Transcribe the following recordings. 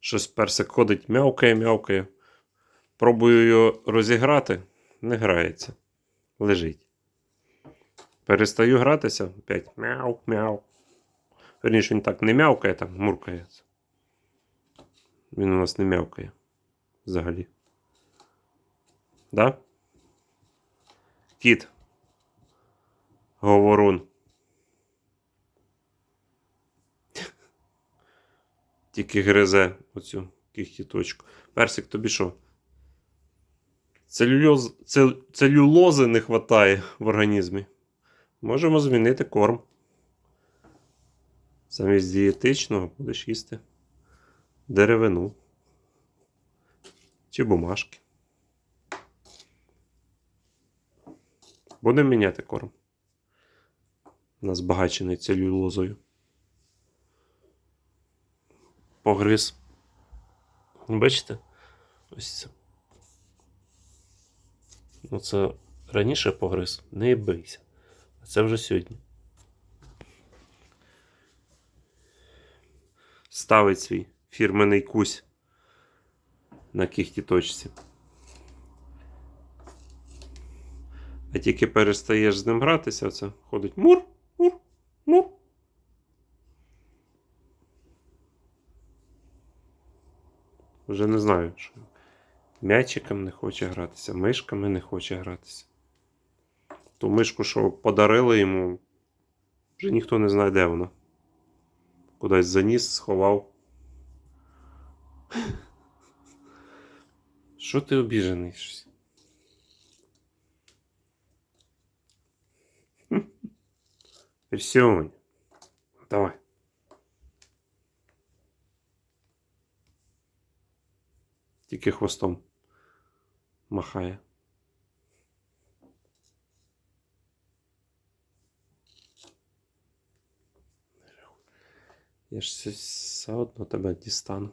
Щось персик ходить, м'явкає, м'явкає. Пробую його розіграти, не грається. Лежить. Перестаю гратися, опять мяу, мяу. Верніше, він так не м'явкає, так муркає. Він у нас не м'явкає. Взагалі. Да? Кіт. Говорун. Тільки гризе оцю кіхтіточку. Персик, тобі що? Целюльоз, цел, целюлози не вистачає в організмі. Можемо змінити корм. Замість дієтичного будеш їсти деревину чи бумажки. Будемо міняти корм. У нас збагачений целюлозою. Погриз. Бачите? Ось це. Ну, це раніше погриз. Не бийся. А це вже сьогодні. Ставить свій фірменний кусь на кіхті точці. А тільки перестаєш з ним гратися, оце ходить мур, мур, мур. Вже не знаю, що м'ячиком не хоче гратися, мишками не хоче гратися. Ту мишку, що подарили йому, вже ніхто не знає, де вона. Кудись заніс, сховав. Що ти обіжений? Персюнь. Давай. Тільки хвостом махає. Я ж все- одно тебе дістану.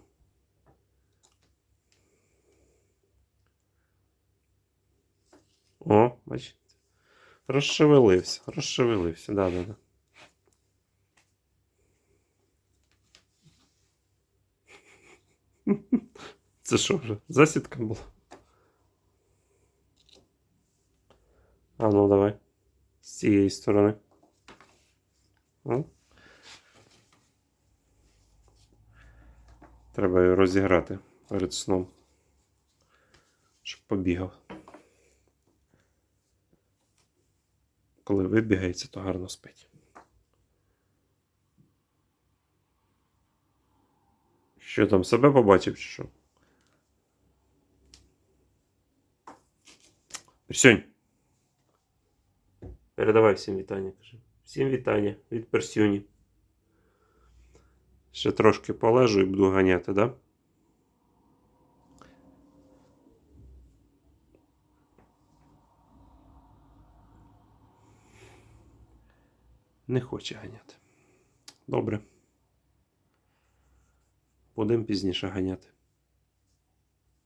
О, бачите. Розшевелився, розшевелився, да, да, да. Це що вже? Засідка була? А ну давай. З цієї сторони. О. Треба його розіграти перед сном. Щоб побігав. Коли вибігається, то гарно спить. Що там себе побачив, чи що? Персюнь. Передавай всім вітання, кажи. Всім вітання від Персюні. Ще трошки полежу і буду ганяти, да? Не хоче ганяти. Добре. Будемо пізніше ганяти.